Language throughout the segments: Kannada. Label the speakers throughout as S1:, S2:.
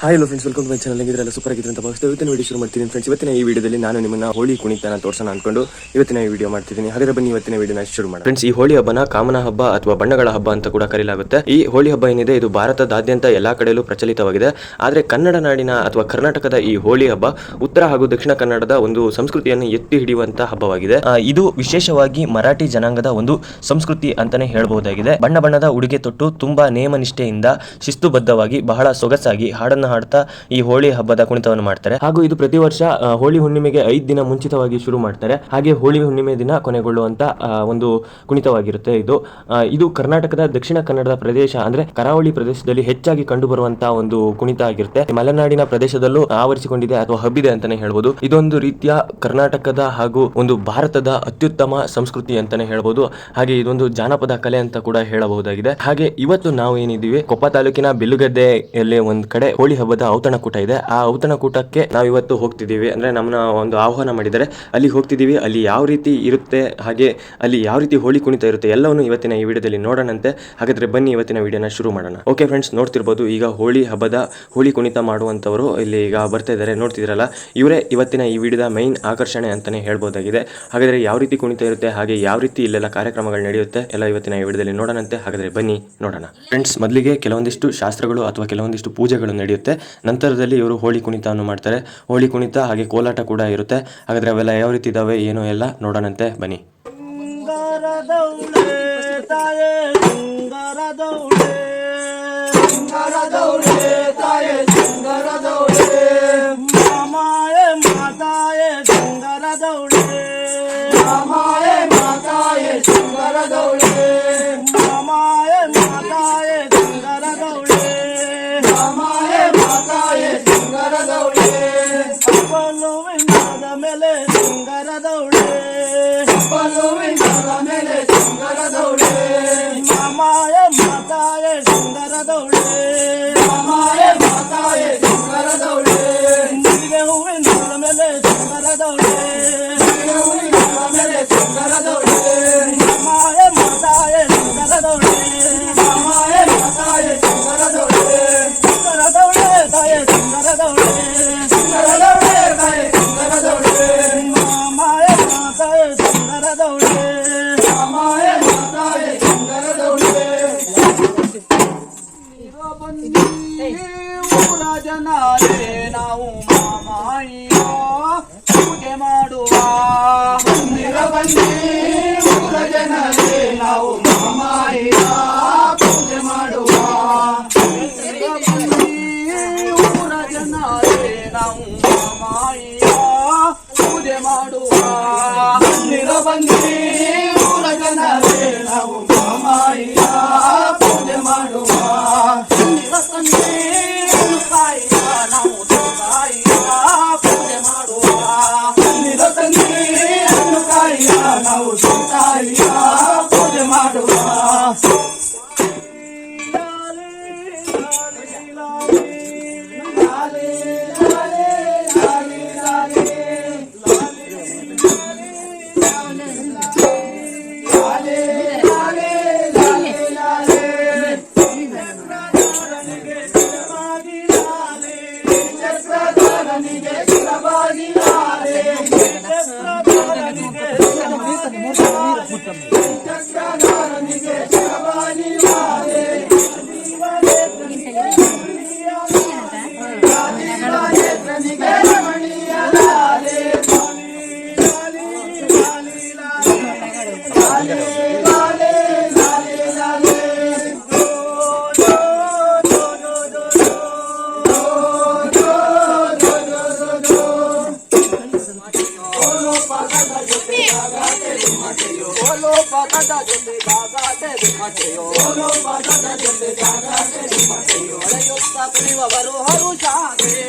S1: Hi hello friends welcome my channel ಎಲ್ಲ ಸೂಪರ್ ಆಗಿದ್ರೆ ಅಂತ ಭಾವಿಸ್ತಾ ಇವತ್ತಿನ ವಿಡಿಯೋ ಶುರು ಮಾಡ್ತೀನಿ ಫ್ರೆಂಡ್ಸ್ ಇವತ್ತಿನ ಈ ವಿಡಿಯೋದಲ್ಲಿ ನಾನು ನಿಮ್ಮನ್ನ ಹೋಳಿ ಕುಣಿತನ ತೋರಿಸೋಣ ಅನ್ಕೊಂಡು ಇವತ್ತಿನ ಈ ವಿಡಿಯೋ ಮಾಡ್ತಿದ್ದೀನಿ. ಹಾಗಾದ್ರೆ ಬನ್ನಿ ಇವತ್ತಿನ ವಿಡಿಯೋನ ಶುರು ಮಾಡಿ ಫ್ರೆಂಡ್ಸ್ ಈ ಹೋಳಿ ಹಬ್ಬನ ಕಾಮನ ಹಬ್ಬ ಅಥವಾ ಬಣ್ಣಗಳ ಹಬ್ಬ ಅಂತ ಕೂಡ ಕರೆಯಲಾಗುತ್ತೆ ಈ ಹೋಳಿ ಹಬ್ಬ ಏನಿದೆ, ಇದು ಭಾರತದಾದ್ಯಂತ ಎಲ್ಲಾ ಕಡೆಯಲ್ಲೂ ಪ್ರಚಲಿತವಾಗಿದೆ. ಆದ್ರೆ ಕನ್ನಡ ನಾಡಿನ ಅಥವಾ ಕರ್ನಾಟಕದ ಈ ಹೋಳಿ ಹಬ್ಬ ಉತ್ತರ ಹಾಗೂ ದಕ್ಷಿಣ ಕನ್ನಡದ ಒಂದು ಸಂಸ್ಕೃತಿಯನ್ನು ಎತ್ತಿ ಹಿಡಿಯುವಂತಹ ಹಬ್ಬವಾಗಿದೆ. ಇದು ವಿಶೇಷವಾಗಿ ಮರಾಠಿ ಜನಾಂಗದ ಒಂದು ಸಂಸ್ಕೃತಿ ಅಂತಾನೆ ಹೇಳಬಹುದಾಗಿದೆ. ಬಣ್ಣ ಬಣ್ಣದ ಉಡುಗೆ ತೊಟ್ಟು ತುಂಬಾ ನೇಮ ನಿಷ್ಠೆಯಿಂದ ಶಿಸ್ತುಬದ್ಧವಾಗಿ ಬಹಳ ಸೊಗಸಾಗಿ ಹಾಡನ್ನ ಹಾಡ್ತಾ ಈ ಹೋಳಿ ಹಬ್ಬದ ಕುಣಿತವನ್ನು ಮಾಡ್ತಾರೆ. ಹಾಗೂ ಇದು ಪ್ರತಿ ವರ್ಷ ಹೋಳಿ ಹುಣ್ಣಿಮೆಗೆ ಐದು ದಿನ ಮುಂಚಿತವಾಗಿ ಶುರು ಮಾಡ್ತಾರೆ. ಹಾಗೆ ಹೋಳಿ ಹುಣ್ಣಿಮೆ ದಿನ ಕೊನೆಗೊಳ್ಳುವಂತ ಒಂದು ಕುಣಿತವಾಗಿರುತ್ತೆ ಇದು. ಇದು ಕರ್ನಾಟಕದ ದಕ್ಷಿಣ ಕನ್ನಡದ ಪ್ರದೇಶ ಅಂದ್ರೆ ಕರಾವಳಿ ಪ್ರದೇಶದಲ್ಲಿ ಹೆಚ್ಚಾಗಿ ಕಂಡುಬರುವಂತಹ ಒಂದು ಕುಣಿತ ಆಗಿರುತ್ತೆ. ಮಲೆನಾಡಿನ ಪ್ರದೇಶದಲ್ಲೂ ಆವರಿಸಿಕೊಂಡಿದೆ ಅಥವಾ ಹಬ್ಬಿದೆ ಅಂತಾನೆ ಹೇಳ್ಬೋದು. ಇದೊಂದು ರೀತಿಯ ಕರ್ನಾಟಕದ ಹಾಗೂ ಒಂದು ಭಾರತದ ಅತ್ಯುತ್ತಮ ಸಂಸ್ಕೃತಿ ಅಂತಾನೆ ಹೇಳ್ಬೋದು. ಹಾಗೆ ಇದೊಂದು ಜಾನಪದ ಕಲೆ ಅಂತ ಕೂಡ ಹೇಳಬಹುದಾಗಿದೆ. ಹಾಗೆ ಇವತ್ತು ನಾವು ಏನಿದ್ದೀವಿ, ಕೊಪ್ಪ ತಾಲೂಕಿನ ಬಿಲ್ಲುಗದ್ದೆಯಲ್ಲಿ ಒಂದ್ ಕಡೆ ಹೋಳಿ ಹಬ್ಬದ ಔತಣಕೂಟ ಇದೆ. ಆ ಔತಣಕೂಟಕ್ಕೆ ನಾವು ಇವತ್ತು ಹೋಗ್ತಿದ್ದೀವಿ. ಅಂದರೆ ನಮ್ಮನ್ನ ಒಂದು ಆಹ್ವಾನ ಮಾಡಿದರೆ ಅಲ್ಲಿ ಹೋಗ್ತಿದ್ದೀವಿ. ಅಲ್ಲಿ ಯಾವ ರೀತಿ ಇರುತ್ತೆ, ಹಾಗೆ ಅಲ್ಲಿ ಯಾವ ರೀತಿ ಹೋಳಿ ಕುಣಿತ ಇರುತ್ತೆ, ಎಲ್ಲವನ್ನು ಇವತ್ತಿನ ಈ ವಿಡಿಯೋದಲ್ಲಿ ನೋಡೋಣಂತೆ. ಹಾಗಾದರೆ ಬನ್ನಿ ಇವತ್ತಿನ ವಿಡಿಯೋನ ಶುರು ಮಾಡೋಣ. ಓಕೆ ಫ್ರೆಂಡ್ಸ್ ನೋಡ್ತಿರ್ಬೋದು ಈಗ ಹೋಳಿ ಹಬ್ಬದ ಹೋಳಿ ಕುಣಿತ ಮಾಡುವಂಥವರು ಇಲ್ಲಿ ಈಗ ಬರ್ತಾ ಇದ್ದಾರೆ. ನೋಡ್ತಿದ್ರಲ್ಲ ಇವರೇ ಇವತ್ತಿನ ಈ ವಿಡಿಯೋದ ಮೈನ್ ಆಕರ್ಷಣೆ ಅಂತಲೇ ಹೇಳ್ಬೋದಾಗಿದೆ. ಹಾಗಾದರೆ ಯಾವ ರೀತಿ ಕುಣಿತ ಇರುತ್ತೆ, ಹಾಗೆ ಯಾವ ರೀತಿ ಇಲ್ಲೆಲ್ಲ ಕಾರ್ಯಕ್ರಮಗಳು ನಡೆಯುತ್ತೆ, ಎಲ್ಲ ಇವತ್ತಿನ ಈ ವಿಡಿಯೋದಲ್ಲಿ ನೋಡೋಣಂತೆ. ಹಾಗಾದರೆ ಬನ್ನಿ ನೋಡೋಣ. ಫ್ರೆಂಡ್ಸ್ ಮೊದಲಿಗೆ ಕೆಲವೊಂದಿಷ್ಟು ಶಾಸ್ತ್ರಗಳು ಅಥವಾ ಕೆಲವೊಂದಿಷ್ಟು ಪೂಜೆಗಳು ನಡೆಯುತ್ತೆ. ನಂತರದಲ್ಲಿ ಇವರು ಹೋಳಿ ಕುಣಿತವನ್ನು ಮಾಡ್ತಾರೆ. ಹೋಳಿ ಕುಣಿತ ಹಾಗೆ ಕೋಲಾಟ ಕೂಡ ಇರುತ್ತೆ. ಹಾಗಾದ್ರೆ ಅವೆಲ್ಲ ಯಾವ ರೀತಿ ಇದಾವೆ, ಏನು ಎಲ್ಲ ನೋಡೋಣಂತೆ. ಬನ್ನಿ.
S2: ಸಿಂಗರದೌಳೆ ಮಾಮಾಯ ಮಾತಾಯ ಸಿಂಗರದೌಳೆ ನಿಮಗೆ ಹೂವಿನಾದ ಮೇಲೆ ಸಿಂಗರದೌಳೆ ಹೂವಿನಾದ ಮೇಲೆ ಸಿಂಗರದೌಳೆ ಮಾಮಾಯ ಮಾತಾಯ ಸಿಂಗರದೌಳೆ ಮಾಮಾಯ ಮಾತಾಯ ಸಿಂಗರದೌಳೆ ಸಿಂಗರದೌಳೆ ತಾಯ ಸಿಂಗರದೌಳೆ ಸಿಂಗರದೌಳೆ ತಾಯ ಸಿಂಗರದೌಳೆ ಮಾಮಾಯ ಮಾತಾಯ ಸಿಂಗರದೌಳೆ ಮಾಮಾಯ ಪೂಜೆ ಮಾಡುವ ಬನ್ನಿ ಊರ ಜನರೇ ನಾವು ಮಾಮಾಯಿಯ ಪೂಜೆ ಮಾಡುವ ನಾವು Pasa बाजा दादा जंबे बाजा ते दुखतेयो बोलो बाजा दादा जंबे बाजा ते दुखतेयो अरे योक्ता प्रेम वरो हरु जागे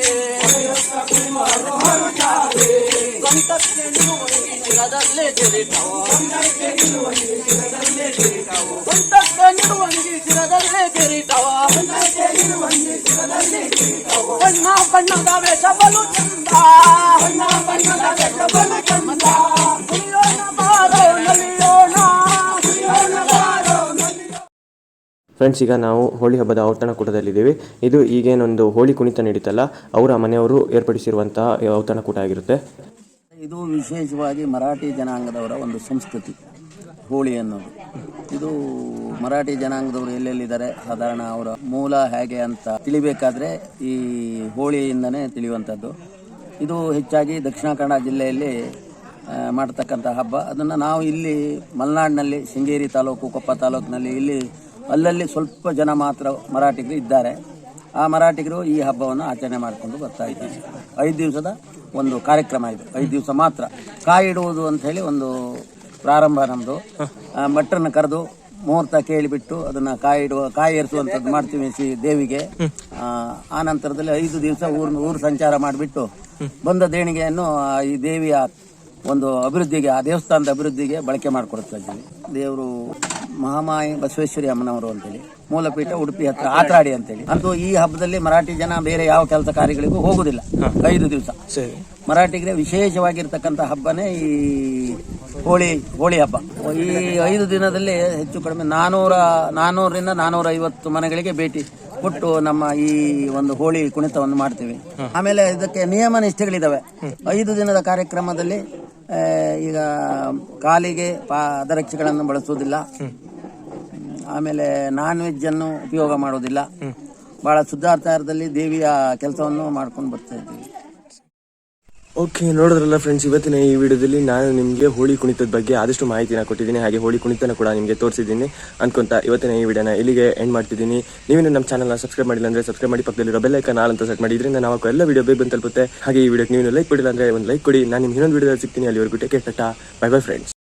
S2: अरे योक्ता प्रेम वरो हरु जागे गणितक के निवणी चिरदले जेरेटाओ गणितक के निवणी चिरदले जेरेटाओ गणितक के निवणी चिरदले जेरेटाओ गणितक के निवणी चिरदले जेरेटाओ बन्ना बन्ना दावे सबलु चंदा। बन्ना बन्ना दावे
S1: ಫ್ರೆಂಡ್ಸ್ ಈಗ ನಾವು ಹೋಳಿ ಹಬ್ಬದ ಔತಣಕೂಟದಲ್ಲಿದ್ದೀವಿ ಇದು ಈಗೇನೊಂದು ಹೋಳಿ ಕುಣಿತ ನಡೀತಲ್ಲ, ಅವರ ಮನೆಯವರು ಏರ್ಪಡಿಸಿರುವಂತಹ ಔತಣಕೂಟ ಆಗಿರುತ್ತೆ.
S3: ಇದು ವಿಶೇಷವಾಗಿ ಮರಾಠಿ ಜನಾಂಗದವರ ಒಂದು ಸಂಸ್ಕೃತಿ, ಹೋಳಿ ಅನ್ನೋದು. ಇದು ಮರಾಠಿ ಜನಾಂಗದವರು ಎಲ್ಲೆಲ್ಲಿದ್ದಾರೆ, ಸಾಧಾರಣ ಅವರ ಮೂಲ ಹೇಗೆ ಅಂತ ತಿಳಿಬೇಕಾದ್ರೆ ಈ ಹೋಳಿಯಿಂದನೇ ತಿಳಿಯುವಂಥದ್ದು. ಇದು ಹೆಚ್ಚಾಗಿ ದಕ್ಷಿಣ ಕನ್ನಡ ಜಿಲ್ಲೆಯಲ್ಲಿ ಮಾಡ್ತಕ್ಕಂಥ ಹಬ್ಬ. ಅದನ್ನು ನಾವು ಇಲ್ಲಿ ಮಲೆನಾಡಿನಲ್ಲಿ, ಶೃಂಗೇರಿ ತಾಲೂಕು, ಕೊಪ್ಪ ತಾಲೂಕಿನಲ್ಲಿ ಇಲ್ಲಿ ಅಲ್ಲಲ್ಲಿ ಸ್ವಲ್ಪ ಜನ ಮಾತ್ರ ಮರಾಠಿಗರು ಇದ್ದಾರೆ. ಆ ಮರಾಠಿಗರು ಈ ಹಬ್ಬವನ್ನು ಆಚರಣೆ ಮಾಡಿಕೊಂಡು ಬರ್ತಾ ಇದ್ದೀವಿ ಐದು ದಿವಸದ ಒಂದು ಕಾರ್ಯಕ್ರಮ ಇದು. ಐದು ದಿವಸ ಮಾತ್ರ. ಕಾಯಿ ಇಡುವುದು ಅಂತ ಹೇಳಿ ಒಂದು ಪ್ರಾರಂಭ ನಮ್ಮದು ಮಟ್ಟನ ಕರೆದು ಮುಹೂರ್ತ ಕೇಳಿಬಿಟ್ಟು ಅದನ್ನು ಕಾಯಿ ಇಡುವ, ಕಾಯಿ ಏರಿಸುವಂಥದ್ದು ಮಾಡ್ತೀವಿ ಸಿ ದೇವಿಗೆ. ಆ ನಂತರದಲ್ಲಿ ಐದು ದಿವಸ ಊರು ಊರು ಸಂಚಾರ ಮಾಡಿಬಿಟ್ಟು ಬಂದ ದೇಣಿಗೆಯನ್ನು ಈ ದೇವಿಯ ಒಂದು ಅಭಿವೃದ್ಧಿಗೆ, ಆ ದೇವಸ್ಥಾನದ ಅಭಿವೃದ್ಧಿಗೆ ಬಳಕೆ ಮಾಡಿಕೊಡ್ತಾ ಇದ್ದೀವಿ. ದೇವರು ಮಹಾಮಾಯಿ ಬಸವೇಶ್ವರಿ ಅಮ್ಮನವರು ಅಂತೇಳಿ ಮೂಲಪೀಠ ಉಡುಪಿ ಹತ್ರ ಆತ್ರಾಡಿ ಅಂತೇಳಿ. ಅಂತೂ ಈ ಹಬ್ಬದಲ್ಲಿ ಮರಾಠಿ ಜನ ಬೇರೆ ಯಾವ ಕೆಲಸ ಕಾರ್ಯಗಳಿಗೂ ಹೋಗುದಿಲ್ಲ. ಐದು ದಿವಸ.
S1: ಮರಾಠಿಗೆ
S3: ಮರಾಠಿಗರೆ ವಿಶೇಷವಾಗಿರ್ತಕ್ಕಂಥ ಹಬ್ಬನೇ ಈ ಹೋಳಿ ಹೋಳಿ ಹಬ್ಬ. ಈ ಐದು ದಿನದಲ್ಲಿ ಹೆಚ್ಚು ಕಡಿಮೆ ನಾನೂರ ನಾನೂರರಿಂದ ನಾನೂರ ಐವತ್ತು ಮನೆಗಳಿಗೆ ಭೇಟಿ ಕೊಟ್ಟು ನಮ್ಮ ಈ ಒಂದು ಹೋಳಿ ಕುಣಿತವನ್ನು ಮಾಡ್ತೀವಿ. ಆಮೇಲೆ ಇದಕ್ಕೆ ನಿಯಮ ನಿಷ್ಠೆಗಳಿದಾವೆ. ಐದು ದಿನದ ಕಾರ್ಯಕ್ರಮದಲ್ಲಿ ಈಗ ಕಾಲಿಗೆ ಪಾದರಕ್ಷೆಗಳನ್ನು ಬಳಸುವುದಿಲ್ಲ. ಆಮೇಲೆ ನಾನ್ ವೆಜ್ ಅನ್ನು ಉಪಯೋಗ ಮಾಡೋದಿಲ್ಲ ಬಹಳ ಶುದ್ಧಾಚಾರದಲ್ಲಿ ದೇವಿಯ ಕೆಲಸವನ್ನು ಮಾಡ್ಕೊಂಡು ಬರ್ತಾ ಇದ್ದೀವಿ.
S1: ಓಕೆ ನೋಡಿದ್ರಲ್ಲ ಫ್ರೆಂಡ್ಸ್ ಇವತ್ತಿನ ಈ ವಿಡಿಯೋದಲ್ಲಿ ನಾನು ನಿಮಗೆ ಹೋಳಿ ಕುಣಿತದ ಬಗ್ಗೆ ಆದಷ್ಟು ಮಾಹಿತಿನ ಕೊಟ್ಟಿದ್ದೀನಿ. ಹಾಗೆ ಹೋಳಿ ಕುಣಿತನ ಕೂಡ ನಿಮಗೆ ತೋರಿಸಿದ್ದೀನಿ ಅನ್ಕೊಂತ ಇವತ್ತಿನ ಈ ವಿಡಿಯೋನ ಇಲ್ಲಿಗೆ ಎಂಡ್ ಮಾಡ್ತಿದ್ದೀನಿ. ನೀವೇನು ನಮ್ಮ ಚಾನಲ್ನ ಸಬ್ಸ್ಕ್ರೈಬ್ ಮಾಡಿಲ್ಲ ಅಂದರೆ ಸಬ್ಸ್ಕ್ರೈಬ್ ಮಾಡಿ, ಪಕ್ಕದಲ್ಲಿರೋ ಬೆಲ್ ಐಕನ್ ಆಲ್ ಅಂತ ಸೆಟ್ ಮಾಡಿ, ಇದರಿಂದ ನಾವು ಎಲ್ಲ ವಿಡಿಯೋ ಬೇಗ ಬಂದು ತಲುಪುತ್ತೆ. ಹಾಗೆ ಈ ವಿಡಿಯೋಗೆ ನೀವು ಲೈಕ್ ಕೊಡಿಲ್ಲ ಅಂದ್ರೆ ಒಂದು ಲೈಕ್ ಕೊಡಿ. ನಾನು ನಿಮ್ಮ ಇನ್ನೊಂದು ವಿಡಿಯೋದಲ್ಲಿ ಸಿಗ್ತೀನಿ. ಅಲ್ಲಿವರೆಗೂ take care bye bye friends